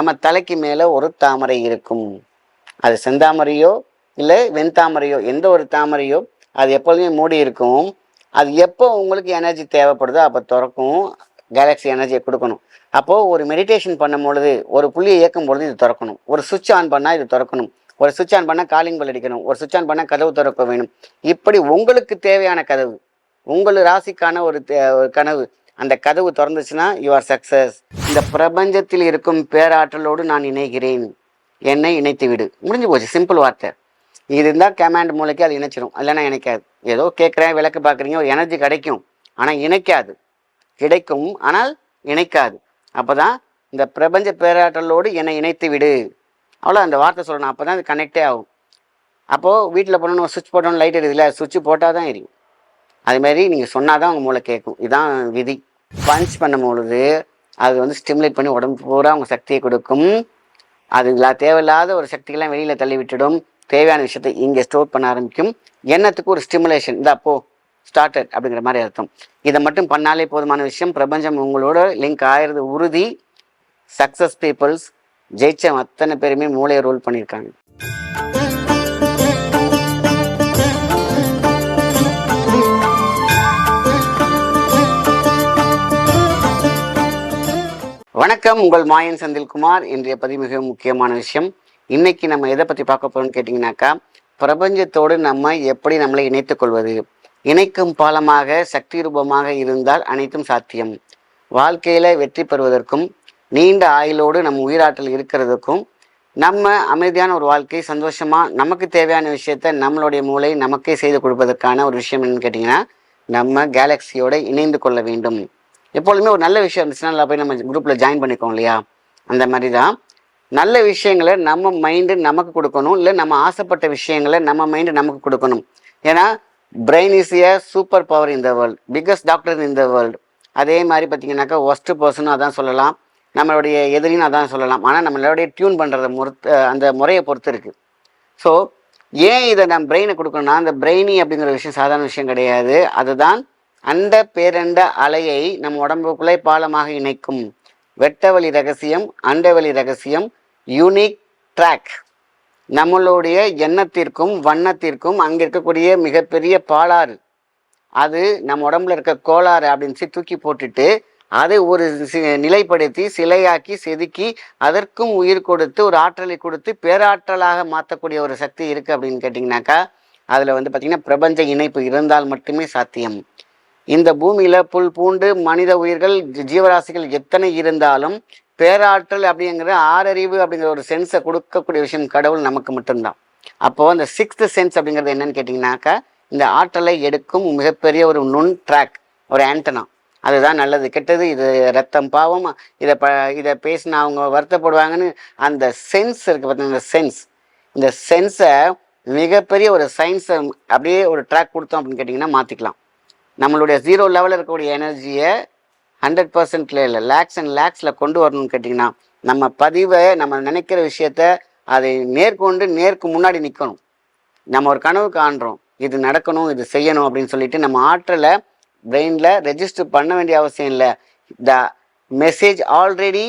நம்ம தலைக்கு மேலே ஒரு தாமரை இருக்கும். அது செந்தாமரையோ இல்லை வெண்தாமரையோ எந்த ஒரு தாமரையோ அது எப்பொழுதுமே மூடி இருக்கும். அது எப்போ உங்களுக்கு எனர்ஜி தேவைப்படுதோ அப்போ திறக்கும். கேலக்ஸி எனர்ஜியை கொடுக்கணும். அப்போது ஒரு மெடிடேஷன் பண்ணும் பொழுது ஒரு புள்ளியை இயக்கும் பொழுது இது திறக்கணும். ஒரு சுவிட்ச் ஆன் பண்ணால் இது திறக்கணும். ஒரு சுவிட்ச் ஆன் பண்ணால் காலிங் பெல் அடிக்கணும். ஒரு சுவிட்ச் ஆன் பண்ணால் கதவு திறக்க வேணும். இப்படி உங்களுக்கு தேவையான கதவு உங்கள் ராசிக்கான ஒரு தே- ஒரு கனவு அந்த கதவு திறந்துச்சுன்னா யூ ஆர் சக்சஸ் இந்த பிரபஞ்சத்தில் இருக்கும் பேராற்றலோடு நான் இணைகிறேன். என்னை இணைத்து விடு. முடிஞ்சு போச்சு. சிம்பிள் வார்த்தை. இது இருந்தால் கமாண்ட் மூளைக்கு அது இணைச்சிடும் இல்லைன்னா இணைக்காது. ஏதோ கேட்குறேன் விளக்கு பார்க்குறீங்க ஒரு எனர்ஜி கிடைக்கும். ஆனால் இணைக்காது. கிடைக்கும் ஆனால் இணைக்காது. அப்போ தான் இந்த பிரபஞ்ச பேராற்றலோடு என்னை இணைத்து விடு. அவ்வளோ அந்த வார்த்தை சொல்லணும். அப்போ தான் அது கனெக்டே ஆகும். அப்போது வீட்டில் போனோன்னு சுவிட்ச் போட்டோன்னு லைட் எரியுதுல சுவிட்ச் போட்டால் தான் எரியும். அதுமாரி நீங்கள் சொன்னால் தான் உங்கள் மூளை கேட்கும் இதுதான் விதி. பஞ்ச் பண்ணும் பொழுது அது வந்து ஸ்டிமுலேட் பண்ணி உடம்பு பூரா உங்கள் சக்தியை கொடுக்கும். அது தேவையில்லாத ஒரு சக்திகள்லாம் வெளியில் தள்ளி விட்டுடும் தேவையான விஷயத்தை இங்கே ஸ்டோர் பண்ண ஆரம்பிக்கும். எண்ணத்துக்கு ஒரு ஸ்டிமுலேஷன் இந்த அப்போ ஸ்டார்டட் அப்படிங்கிற மாதிரி அர்த்தம். இதை மட்டும் பண்ணாலே போதுமான விஷயம். பிரபஞ்சம் உங்களோட லிங்க் ஆயிறது உறுதி. சக்ஸஸ் பீப்புள்ஸ் ஜெயிச்ச அத்தனை பேருமே மூளையை ரோல் பண்ணியிருக்காங்க. வணக்கம் உங்கள் மாயன் செந்தில்குமார். இன்றைய பதிவு மிக முக்கியமான விஷயம். இன்னைக்கு நம்ம எதை பற்றி பார்க்க போறோம்னு கேட்டிங்கனாக்கா பிரபஞ்சத்தோடு நம்ம எப்படி நம்மளை இணைத்துக் கொள்வது? இணைக்கும் பாலமாக சக்தி ரூபமாக இருந்தால் அனைத்தும் சாத்தியம். வாழ்க்கையில வெற்றி பெறுவதற்கும் நீண்ட ஆயுளோடு நம்ம உயிராற்றல் இருக்கிறதுக்கும் நம்ம அமைதியான ஒரு வாழ்க்கை சந்தோஷமா நமக்கு தேவையான விஷயத்த நம்மளுடைய மூளை நமக்கே செய்து கொடுப்பதற்கான ஒரு விஷயம் என்னன்னு கேட்டிங்கன்னா நம்ம கேலக்சியோட இணைந்து கொள்ள வேண்டும். எப்பொழுதுமே ஒரு நல்ல விஷயம் இருந்துச்சுன்னா நல்லா போய் நம்ம குரூப்பில் ஜாயின் பண்ணிக்கோம் இல்லையா? அந்த மாதிரி தான் நல்ல விஷயங்களை நம்ம மைண்டு நமக்கு கொடுக்கணும். இல்லை நம்ம ஆசைப்பட்ட விஷயங்களை நம்ம மைண்டு நமக்கு கொடுக்கணும். ஏன்னா brain is a super power in the world biggest doctor in the world அதே மாதிரி பார்த்தீங்கன்னாக்கா ஒஸ்ட் பர்சனும் அதான் சொல்லலாம். நம்மளுடைய எதிரின்னு அதான் சொல்லலாம். ஆனால் நம்மளுடைய டியூன் பண்ணுறத பொறுத்து அந்த முறையை பொறுத்து இருக்குது ஸோ ஏன் இதை நம்ம பிரெயினை கொடுக்கணும்னா அந்த பிரெயினி அப்படிங்கிற விஷயம் சாதாரண விஷயம் கிடையாது. அதுதான் அந்த பேரண்ட அலையை நம் உடம்புக்குள்ளே பாலமாக இணைக்கும். வெட்டவழி ரகசியம் அண்டவழி ரகசியம் யூனிக் ட்ராக் நம்மளுடைய எண்ணத்திற்கும் வண்ணத்திற்கும் அங்கே இருக்கக்கூடிய மிகப்பெரிய பாலாறு. அது நம்ம உடம்புல இருக்க கோளாறு அப்படின்னு சொல்லி தூக்கி போட்டுட்டு அதை ஒரு சி- நிலைப்படுத்தி சிலையாக்கி செதுக்கி அதற்கும் உயிர் கொடுத்து ஒரு ஆற்றலை கொடுத்து பேராற்றலாக மாற்றக்கூடிய ஒரு சக்தி இருக்குது அப்படின்னு கேட்டிங்கனாக்கா அதில் வந்து பார்த்திங்கன்னா பிரபஞ்ச இணைப்பு இருந்தால் மட்டுமே சாத்தியம். இந்த பூமியில் புல் பூண்டு மனித உயிர்கள் ஜீவராசிகள் எத்தனை இருந்தாலும் பேராற்றல் அப்படிங்கிற ஆறறிவு அப்படிங்கிற ஒரு சென்ஸை கொடுக்கக்கூடிய விஷயம் கடவுள் நமக்கு மட்டும்தான். அப்போது அந்த சிக்ஸ்த் சென்ஸ் அப்படிங்கிறது என்னன்னு கேட்டிங்கனாக்கா இந்த ஆற்றலை எடுக்கும் மிகப்பெரிய ஒரு நுண் ட்ராக் ஒரு ஆண்டனா அதுதான் நல்லது. கெட்டது இது ரத்தம் பாவம் இதை ப இதை பேசினா அவங்க வருத்தப்படுவாங்கன்னு அந்த சென்ஸ் இருக்குது பார்த்தீங்கன்னா இந்த சென்ஸ் இந்த சென்ஸை மிகப்பெரிய ஒரு சயின்ஸை அப்படியே ஒரு ட்ராக் கொடுத்தோம் அப்படின்னு கேட்டிங்கன்னா மாற்றிக்கலாம் நம்மளுடைய ஜீரோ லெவலில் இருக்கக்கூடிய எனர்ஜியை ஹண்ட்ரட் பர்சன்ட்ல இல்லை லேக்ஸ் அண்ட் லேக்ஸில் கொண்டு வரணும்னு கேட்டிங்கன்னா நம்ம பதிவை நம்ம நினைக்கிற விஷயத்த அதை நேர்கொண்டு நேருக்கு முன்னாடி நிற்கணும் நம்ம ஒரு கனவு காண்றோம். இது நடக்கணும் இது செய்யணும் அப்படின்னு சொல்லிட்டு நம்ம ஆற்றலை பிரெயினில் ரெஜிஸ்டர் பண்ண வேண்டிய அவசியம் இல்லை. த மெசேஜ் ஆல்ரெடி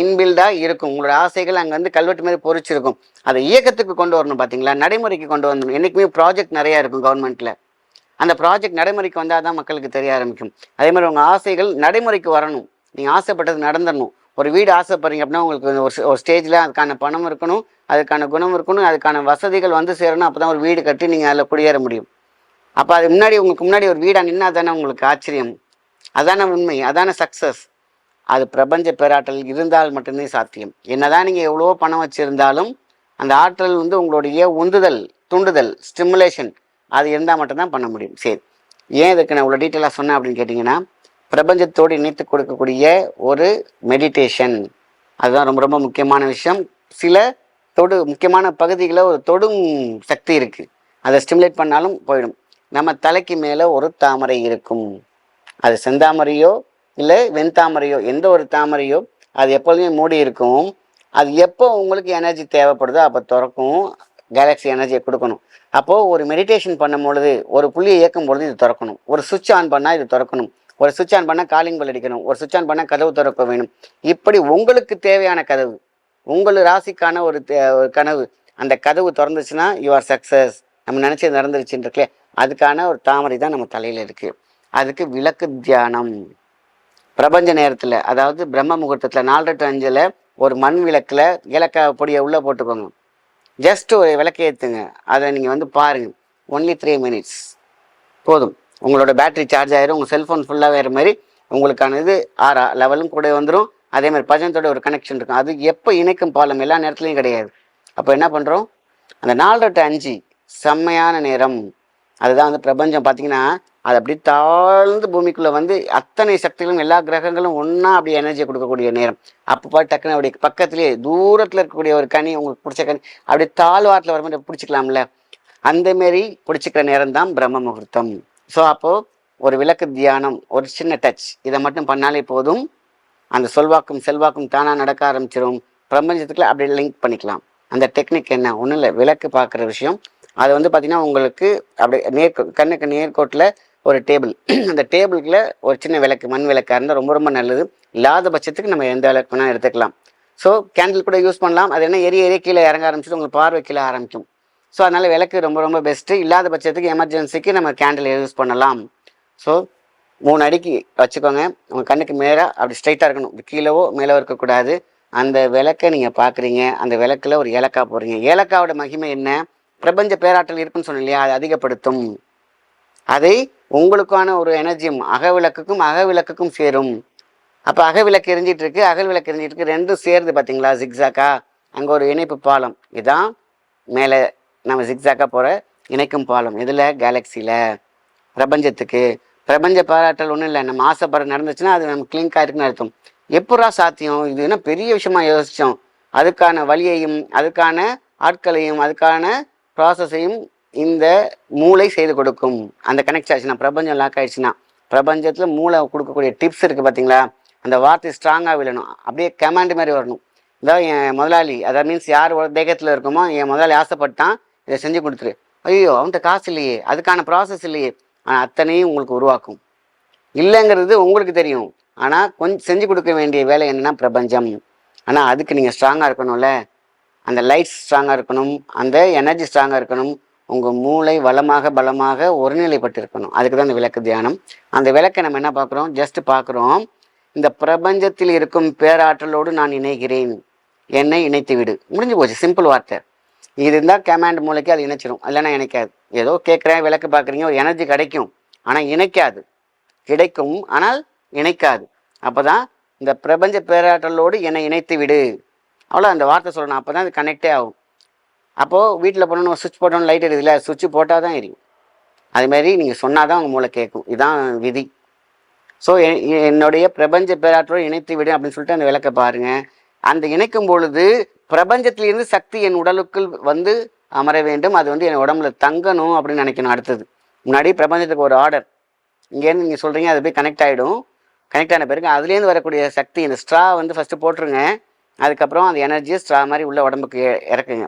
இன்பில்டாக இருக்கும். உங்களோட ஆசைகள் அங்கே வந்து கல்வெட்டு மாதிரி பொறிச்சிருக்கும். அதை இயக்கத்துக்கு கொண்டு வரணும் பார்த்தீங்களா நடைமுறைக்கு கொண்டு வரணும். என்றைக்குமே ப்ராஜெக்ட் நிறையா இருக்கும் கவர்மெண்ட்டில் அந்த ப்ராஜெக்ட் நடைமுறைக்கு வந்தால் தான் மக்களுக்கு தெரிய ஆரம்பிக்கும். அதே மாதிரி உங்கள் ஆசைகள் நடைமுறைக்கு வரணும். நீங்கள் ஆசைப்பட்டது நடந்துடணும் ஒரு வீடு ஆசைப்படுறீங்க அப்படின்னா உங்களுக்கு ஒரு ஒரு ஸ்டேஜில் அதுக்கான பணம் இருக்கணும் அதுக்கான குணம் இருக்கணும் அதுக்கான வசதிகள் வந்து சேரணும் அப்போ தான் ஒரு வீடு கட்டி நீங்கள் அதில் குடியேற முடியும். அப்போ அது முன்னாடி உங்களுக்கு முன்னாடி ஒரு வீடாக நின்னா தானே உங்களுக்கு ஆச்சரியம். அதான உண்மை அதான சக்ஸஸ் அது பிரபஞ்ச பேராற்றல் இருந்தால் மட்டுமே சாத்தியம். என்னதான் நீங்கள் எவ்வளோ பணம் வச்சுருந்தாலும் அந்த ஆற்றல் வந்து உங்களுடைய உந்துதல் தூண்டுதல் ஸ்டிமுலேஷன் அது இருந்தால் மட்டும்தான் பண்ண முடியும். சரி. ஏன் இதுக்கு நான் இவ்வளோ டீட்டெயிலாக சொன்னேன் அப்படின்னு கேட்டிங்கன்னா பிரபஞ்சத்தோடு இணைத்து கொடுக்கக்கூடிய ஒரு மெடிடேஷன் அதுதான் ரொம்ப ரொம்ப முக்கியமான விஷயம். சில தொடு முக்கியமான பகுதிகளில் ஒரு தொடும் சக்தி இருக்குது அதை ஸ்டிமுலேட் பண்ணாலும் போயிடும். நம்ம தலைக்கு மேலே ஒரு தாமரை இருக்கும். அது செந்தாமரையோ இல்லை வெண்தாமரையோ எந்த ஒரு தாமரையோ அது எப்பொழுதுமே மூடி இருக்கும். அது எப்போ உங்களுக்கு எனர்ஜி தேவைப்படுதோ அப்போ திறக்கும். கேலக்ஸி எனர்ஜியை கொடுக்கணும். அப்போது ஒரு மெடிடேஷன் பண்ணும் பொழுது ஒரு புள்ளியை இயக்கும் பொழுது இது திறக்கணும். ஒரு சுவிட்ச் ஆன் பண்ணால் இது திறக்கணும். ஒரு சுவிட்ச் ஆன் பண்ணால் காலிங் பெல் அடிக்கணும். ஒரு சுவிட்ச் ஆன் பண்ணால் கதவு திறக்க வேணும். இப்படி உங்களுக்கு தேவையான கதவு உங்கள் ராசிக்கான ஒரு தே- ஒரு கனவு அந்த கதவு திறந்துச்சுன்னா யூ ஆர் சக்ஸஸ் நம்ம நினச்சது நடந்துருச்சுன்னு அதுக்கான ஒரு தாமரை தான் நம்ம தலையில் இருக்குது அதுக்கு விளக்கு தியானம். பிரபஞ்ச நேரத்தில் அதாவது பிரம்ம முகூர்த்தத்தில் நாலு டு அஞ்சில் ஒரு மண் விளக்கில் ஏலக்காய் பொடியை உள்ளே போட்டுக்கோங்க. ஜஸ்ட் ஒரு விளக்கு ஏற்றுங்க அதை நீங்கள் வந்து பாருங்கள் ஒன்லி த்ரீ மினிட்ஸ் போதும். உங்களோட பேட்ரி சார்ஜ் ஆயிரும். உங்கள் செல்ஃபோன் ஃபுல்லாக வேறு மாதிரி உங்களுக்கான இது ஆறா லெவலும் கூட வந்துடும் அதே மாதிரி பஜனத்தோட ஒரு கனெக்ஷன் இருக்கும். அது எப்போ இணைக்கும் பாலம்? எல்லா நேரத்துலையும் கிடையாது. அப்போ என்ன பண்ணுறோம் அந்த நாலரை டு அஞ்சு செம்மையான நேரம். அதுதான் வந்து பிரபஞ்சம். பார்த்தீங்கன்னா அது அப்படி தாழ்ந்து பூமிக்குள்ளே வந்து அத்தனை சக்திகளும் எல்லா கிரகங்களும் ஒன்றா அப்படி எனர்ஜியை கொடுக்கக்கூடிய நேரம். அப்போ பார்த்து டக்குன்னு அப்படி பக்கத்துலேயே தூரத்தில் இருக்கக்கூடிய ஒரு கனி உங்களுக்கு பிடிச்ச கனி அப்படி தாழ்வாரத்தில் வர மாதிரி பிடிச்சிக்கலாம்ல. அந்த மாரி பிடிச்சிக்கிற நேரம் தான் பிரம்ம முகூர்த்தம். ஸோ அப்போது ஒரு விளக்கு தியானம் ஒரு சின்ன டச் இதை மட்டும் பண்ணாலே போதும். அந்த சொல்வாக்கும் செல்வாக்கும் தானாக நடக்க ஆரம்பிச்சிடும் பிரபஞ்சத்துக்குள்ள அப்படியே லிங்க் பண்ணிக்கலாம். அந்த டெக்னிக் என்ன? ஒன்றும் இல்லை விளக்கு பார்க்குற விஷயம். அது வந்து பார்த்திங்கன்னா உங்களுக்கு அப்படியே நேர் கண்ணுக்கு நேர்கோட்டில் ஒரு டேபிள் அந்த டேபிளுக்குள்ள ஒரு சின்ன விளக்கு மண் விளக்காக இருந்தால் ரொம்ப ரொம்ப நல்லது. இல்லாத பட்சத்துக்கு நம்ம எந்த விளக்கு வேணால் எடுத்துக்கலாம். ஸோ கேண்டில் கூட யூஸ் பண்ணலாம். அது என்ன எரிய எரிய கீழே இறங்க ஆரம்பிச்சுட்டு உங்களுக்கு பார்வை கீழே ஆரம்பிக்கும். ஸோ அதனால் விளக்கு ரொம்ப ரொம்ப பெஸ்ட்டு இல்லாத பட்சத்துக்கு எமர்ஜென்சிக்கு நம்ம கேண்டில் யூஸ் பண்ணலாம். ஸோ மூணு அடிக்கு வச்சுக்கோங்க. உங்கள் கண்ணுக்கு மேலே அப்படி ஸ்ட்ரைட்டாக இருக்கணும். கீழேவோ மேலே இருக்கக்கூடாது. அந்த விளக்கை நீங்கள் பார்க்குறீங்க அந்த விளக்கில் ஒரு ஏலக்காய் போடுறீங்க. ஏலக்காவோட மகிமை என்ன? பிரபஞ்ச பேராற்றல் இருக்குன்னு சொன்ன இல்லையா? அது அதிகப்படுத்தும். அதை உங்களுக்கான ஒரு எனர்ஜியும் அகவிளக்குக்கும் அகவிளக்குக்கும் சேரும். அப்போ அகவிளக்கு எரிஞ்சிட்டு இருக்கு அகல் விளக்கு எரிஞ்சிட்டு இருக்கு ரெண்டும் சேருது பார்த்தீங்களா ஜிக்ஸாக்கா அங்கே ஒரு இணைப்பு பாலம். இதான் மேலே நம்ம ஜிக்ஸாக்கா போகிற இணைக்கும் பாலம். இதில் கேலக்சியில் பிரபஞ்சத்துக்கு. பிரபஞ்ச பாராட்டல் ஒன்றும் இல்லை. நம்ம ஆசைப்படுற நடந்துச்சுன்னா அது நம்ம கிளிங்காக இருக்குன்னு அர்த்தம். எப்படா சாத்தியம்? இது என்ன பெரிய விஷயமா யோசித்தோம் அதுக்கான வழியையும் அதுக்கான ஆட்களையும் அதுக்கான ப்ராசஸையும் இந்த மூளை செய்து கொடுக்கும். அந்த கனெக்ட் ஆச்சுன்னா பிரபஞ்சம் லாக் ஆயிடுச்சுன்னா பிரபஞ்சத்தில் மூளை கொடுக்கக்கூடிய டிப்ஸ் இருக்குது பார்த்தீங்களா அந்த வார்த்தை ஸ்ட்ராங்காக விழணும். அப்படியே கமாண்ட் மாதிரி வரணும். இதான் என் முதலாளி. அதாவது மீன்ஸ் யார் தேகத்தில் இருக்குமோ என் முதலாளி ஆசைப்பட்டான் இதை செஞ்சு கொடுத்துரு. ஐயோ அவன்கிட்ட காசு இல்லையே. அதுக்கான ப்ராசஸ் இல்லையே. ஆனால் அத்தனையும் உங்களுக்கு உருவாக்கும். இல்லைங்கிறது உங்களுக்கு தெரியும். ஆனால் கொஞ்சம் செஞ்சு கொடுக்க வேண்டிய வேலை என்னன்னா பிரபஞ்சம். ஆனால் அதுக்கு நீங்கள் ஸ்ட்ராங்காக இருக்கணும்ல. அந்த லைட்ஸ் ஸ்ட்ராங்காக இருக்கணும். அந்த எனர்ஜி ஸ்ட்ராங்காக இருக்கணும். உங்கள் மூளை வளமாக பலமாக ஒருநிலைப்பட்டிருக்கணும். அதுக்கு தான் இந்த விளக்கு தியானம். அந்த விளக்கை நம்ம என்ன பார்க்குறோம்? ஜஸ்ட் பார்க்குறோம். இந்த பிரபஞ்சத்தில் இருக்கும் பேராற்றலோடு நான் இணைகிறேன். என்னை இணைத்து விடு. முடிஞ்சு போச்சு. சிம்பிள் வார்த்தை. இது இருந்தால் கமாண்ட் மூளைக்கு அது இணைச்சிடும் இல்லைன்னா இணைக்காது. ஏதோ கேட்குறேன் விளக்கு பார்க்குறீங்க ஒரு எனர்ஜி கிடைக்கும். ஆனால் இணைக்காது. கிடைக்கும். ஆனால் இணைக்காது. அப்போ தான் இந்த பிரபஞ்ச பேராற்றலோடு என்னை இணைத்து விடு. அவ்வளோ அந்த வார்த்தை சொல்லணும். அப்போ தான் அது கனெக்டே ஆகும். அப்போது வீட்டில் போனோன்னு சுவிட்ச் போட்டோன்னு லைட் எரியுதுல சுவிட்ச் போட்டால் தான் எரியும். அதுமாரி நீங்கள் சொன்னால் தான் உங்கள் மூளை கேட்கும் இதுதான் விதி. ஸோ என்னுடைய பிரபஞ்ச பேராற்றோடு இணைத்து விடு அப்படின்னு சொல்லிட்டு அந்த விளக்கை பாருங்கள் அந்த இணைக்கும் பொழுது பிரபஞ்சத்திலிருந்து சக்தி என் உடலுக்குள் வந்து அமர வேண்டும். அது வந்து என் உடம்புல தங்கணும் அப்படின்னு நினைக்கணும் அடுத்தது. முன்னாடி பிரபஞ்சத்துக்கு ஒரு ஆர்டர் இங்கேருந்து நீங்கள் சொல்கிறீங்க அது போய் கனெக்ட் ஆகிடும் கனெக்ட் ஆன பிறகு அதுலேருந்து வரக்கூடிய சக்தி இந்த ஸ்ட்ரா வந்து ஃபஸ்ட்டு போட்டுருங்க. அதுக்கப்புறம் அந்த எனர்ஜியை ஸ்ட்ரா மாதிரி உள்ள உடம்புக்கு இறக்குங்க.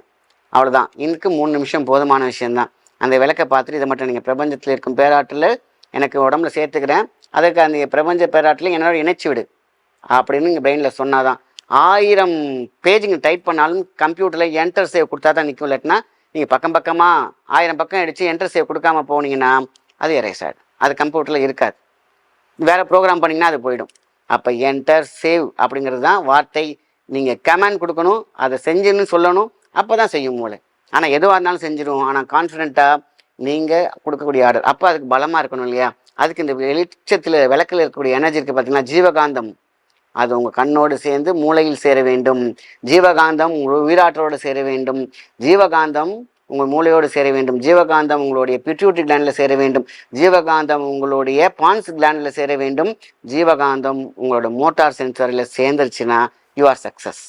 அவ்வளோதான் இதுக்கு மூணு நிமிஷம் போதுமான விஷயம்தான். அந்த விளக்கை பார்த்துட்டு இதை மட்டும் நீங்கள் பிரபஞ்சத்தில் இருக்கும் பேராற்றில் எனக்கு உடம்புல சேர்த்துக்கிறேன். அதற்கு அந்த பிரபஞ்ச பேராற்றில் என்னோட இணைச்சி விடு. அப்படின்னு நீங்கள் பிரெயினில் சொன்னாதான். ஆயிரம் பேஜுங்க டைப் பண்ணாலும் கம்ப்யூட்டரில் என்டர் சேவ் கொடுத்தா தான் நிற்கும் இல்லாட்டினா நீங்கள் பக்கம் பக்கமாக ஆயிரம் பக்கம் அடித்து என்டர் சேவ் கொடுக்காம போனீங்கன்னா அது எரேஸ் ஆகிடும் அது கம்ப்யூட்டரில் இருக்காது. வேறு ப்ரோக்ராம் பண்ணிங்கன்னா அது போயிடும். அப்போ என்டர் சேவ் அப்படிங்கிறது தான் வார்த்தை. நீங்கள் கமெண்ட் கொடுக்கணும் அதை செஞ்சுன்னு சொல்லணும். அப்போ தான் செய்யும் மூளை ஆனால் எதுவாக இருந்தாலும் செஞ்சிடும் ஆனால் கான்ஃபிடென்ட்டாக நீங்கள் கொடுக்கக்கூடிய ஆர்டர் அப்போ அதுக்கு பலமாக இருக்கணும் இல்லையா? அதுக்கு இந்த வெளிச்சத்தில் விளக்கில் இருக்கக்கூடிய எனர்ஜி இருக்குது பார்த்தீங்கன்னா ஜீவகாந்தம். அது உங்கள் கண்ணோடு சேர்ந்து மூளையில் சேர வேண்டும். ஜீவகாந்தம் உங்கள் உயிராற்றலோடு சேர வேண்டும். ஜீவகாந்தம் உங்கள் மூளையோடு சேர வேண்டும். ஜீவகாந்தம் உங்களுடைய பிட்யூட்டி கிளாண்டில் சேர வேண்டும். ஜீவகாந்தம் உங்களுடைய பான்ஸ் கிளாண்டில் சேர வேண்டும். ஜீவகாந்தம் உங்களோட மோட்டார் சென்சரில் சேர்ந்துருச்சுன்னா யூ ஆர் சக்ஸஸ்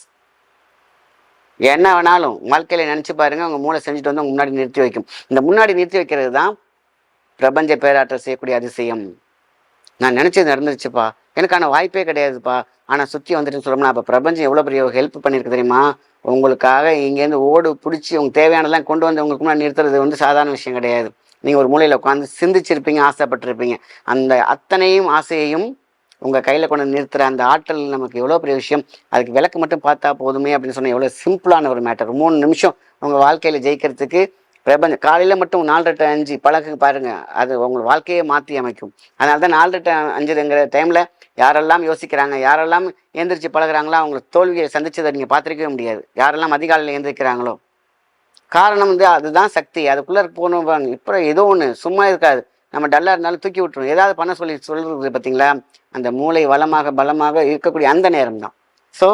என்ன வேணாலும் வாழ்க்கையில் நினச்சி பாருங்க உங்கள் மூளை செஞ்சுட்டு வந்து முன்னாடி நிறுத்தி வைக்கும். இந்த முன்னாடி நிறுத்தி வைக்கிறது தான் பிரபஞ்ச பேராற்றல் செய்யக்கூடிய அதிசயம். நான் நினச்சது நடந்துருச்சுப்பா. எனக்கான வாய்ப்பே கிடையாதுப்பா. ஆனால் சுற்றி வந்துட்டுன்னு சொல்லணும்னா அப்போ பிரபஞ்சம் எவ்வளோ பெரிய ஹெல்ப் பண்ணியிருக்கு தெரியுமா? உங்களுக்காக இங்கேருந்து ஓடு பிடிச்சி உங்களுக்கு தேவையானதெல்லாம் கொண்டு வந்து உங்களுக்கு முன்னாடி நிறுத்துறது வந்து சாதாரண விஷயம் கிடையாது. நீங்கள் ஒரு மூலையில் உட்காந்து சிந்திச்சிருப்பீங்க ஆசைப்பட்டிருப்பீங்க. அந்த அத்தனையும் ஆசையையும் உங்கள் கையில் கொண்டு நிறுத்துகிற அந்த ஆற்றல் நமக்கு எவ்வளோ பெரிய விஷயம்? அதுக்கு விளக்கு மட்டும் பார்த்தா போதுமே அப்படின்னு சொன்னால் எவ்வளோ சிம்பிளான ஒரு மேட்டர் மூணு நிமிஷம் உங்கள் வாழ்க்கையில் ஜெயிக்கிறதுக்கு பிரபஞ்சம் காலையில் மட்டும் நாலு டு அஞ்சு பழகு பாருங்கள் அது உங்கள் வாழ்க்கையை மாற்றி அமைக்கும். அதனால தான் நாலு டு அஞ்சுங்கிற டைமில் யாரெல்லாம் யோசிக்கிறாங்க யாரெல்லாம் எந்திரிச்சு பழகுறாங்களோ அவங்க தோல்வியை சந்திச்சதை நீங்கள் பார்த்துருக்கவே முடியாது. யாரெல்லாம் அதிகாலையில் எந்திரிக்கிறாங்களோ. காரணம் வந்து அதுதான் சக்தி. அதுக்குள்ளே போகணும் இப்போ ஏதோ ஒன்று சும்மா இருக்காது. நம்ம டல்லாக இருந்தாலும் தூக்கி விட்டுரும் ஏதாவது பண்ண சொல்லி சொல்கிறது பார்த்தீங்களா அந்த மூளை வளமாக பலமாக இருக்கக்கூடிய அந்த நேரம் தான் ஸோ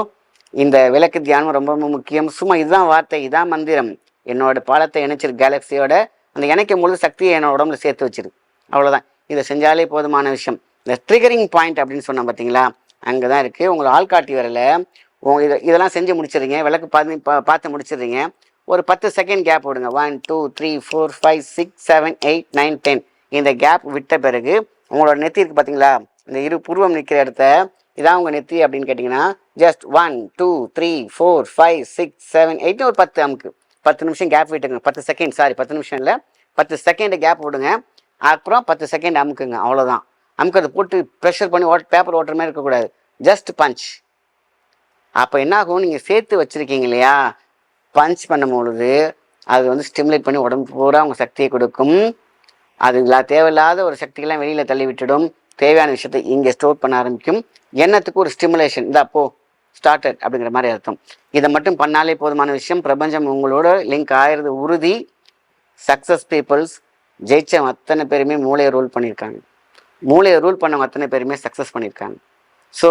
இந்த விளக்கு தியானம் ரொம்ப ரொம்ப முக்கியம். சும்மா இதுதான் வார்த்தை இதுதான் மந்திரம். என்னோட பாலத்தை இணைச்சிரு கேலக்சியோட அந்த இணைக்கும் பொழுது சக்தியை என்னோட உடம்புல சேர்த்து வச்சிரு. அவ்வளோதான் இதை செஞ்சாலே போதுமான விஷயம். இந்த ட்ரிகரிங் பாயிண்ட் அப்படின்னு சொன்னோம் பார்த்தீங்களா அங்கே தான் இருக்குது உங்களை ஆள்காட்டி வரல. உங்க இதை இதெல்லாம் செஞ்சு முடிச்சிடுறீங்க. விளக்கு பார்த்து பார்த்து முடிச்சிடுறீங்க. ஒரு பத்து செகண்ட் கேப் விடுங்க. One two three four five six seven eight nine ten இந்த கேப் விட்ட பிறகு உங்களோட நெத்தி இருக்குது பார்த்தீங்களா இந்த இரு புருவம் நிற்கிற இடத்த இதான் உங்கள் நெத்தி அப்படின்னு கேட்டிங்கன்னா just one two three four five six seven eight ஒரு பத்து அமுக்கு. பத்து நிமிஷம் கேப் விட்டுங்க பத்து செகண்ட் சாரி பத்து நிமிஷம் இல்லை. பத்து செகண்டு கேப் விடுங்க. அப்புறம் பத்து செகண்ட் அமுக்குங்க. அவ்வளோதான் அமுக்கிறது போட்டு ப்ரெஷர் பண்ணி ஓட் பேப்பர் ஓட்டுற மாதிரி இருக்கக்கூடாது. ஜஸ்ட் பஞ்ச் அப்போ என்ன ஆகும் நீங்கள் சேர்த்து வச்சுருக்கீங்க இல்லையா? பஞ்ச் பண்ணும் பொழுது அது வந்து ஸ்டிமுலேட் பண்ணி உடம்பு பூரா உங்கள் சக்தியை கொடுக்கும். அதுங்களா தேவையில்லாத ஒரு சக்திகள்லாம் வெளியில் தள்ளி விட்டுடும். தேவையான விஷயத்தை இங்கே ஸ்டோர் பண்ண ஆரம்பிக்கும். எண்ணத்துக்கு ஒரு ஸ்டிமுலேஷன் இந்த அப்போ ஸ்டார்டட் அப்படிங்கிற மாதிரி அர்த்தம். இதை மட்டும் பண்ணாலே போதுமான விஷயம். பிரபஞ்சம் உங்களோட லிங்க் ஆயிரது உறுதி. சக்ஸஸ் பீப்புள்ஸ் ஜெயிச்ச அத்தனை பேருமே மூளையை ரூல் பண்ணியிருக்காங்க. மூளையை ரூல் பண்ணவங்க அத்தனை பேருமே சக்ஸஸ் பண்ணியிருக்காங்க. ஸோ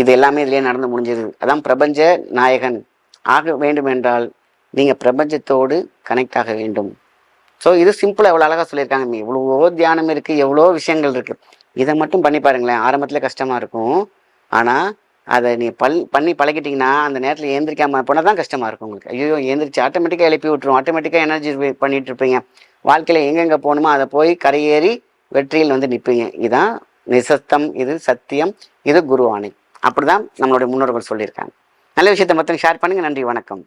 இது எல்லாமே இதுலேயே நடந்து முடிஞ்சது. அதான் பிரபஞ்ச நாயகன். ஆக வேண்டும் என்றால் நீங்கள் பிரபஞ்சத்தோடு கனெக்ட் ஆக வேண்டும். ஸோ இது சிம்பிளாக எவ்வளோ அழகாக சொல்லியிருக்காங்க. இவ்வளோ தியானம் இருக்குது எவ்வளோ விஷயங்கள் இருக்குது இதை மட்டும் பண்ணி பாருங்களேன். ஆரம்பத்தில் கஷ்டமாக இருக்கும். ஆனால் அதை நீ பல் பண்ணி பழகிட்டீங்கன்னா அந்த நேரத்தில் ஏந்திரிக்காம போனால் தான் கஷ்டமாக இருக்கும் உங்களுக்கு. ஐயோ ஏந்திரிச்சு ஆட்டோமேட்டிக்காக எழுப்பி விட்டுரும். ஆட்டோமேட்டிக்காக எனர்ஜி பண்ணிட்டு இருப்பீங்க. வாழ்க்கையில் எங்கெங்கே போகணுமோ அதை போய் கரையேறி வெற்றியில் வந்து நிற்பீங்க இதுதான் நிசத்தம் இது சத்தியம் இது குருவானை அப்படிதான் நம்மளுடைய முன்னோர்கள் சொல்லியிருக்காங்க. நல்ல விஷயத்தை மொத்தம் ஷேர் பண்ணுங்கள் நன்றி வணக்கம்.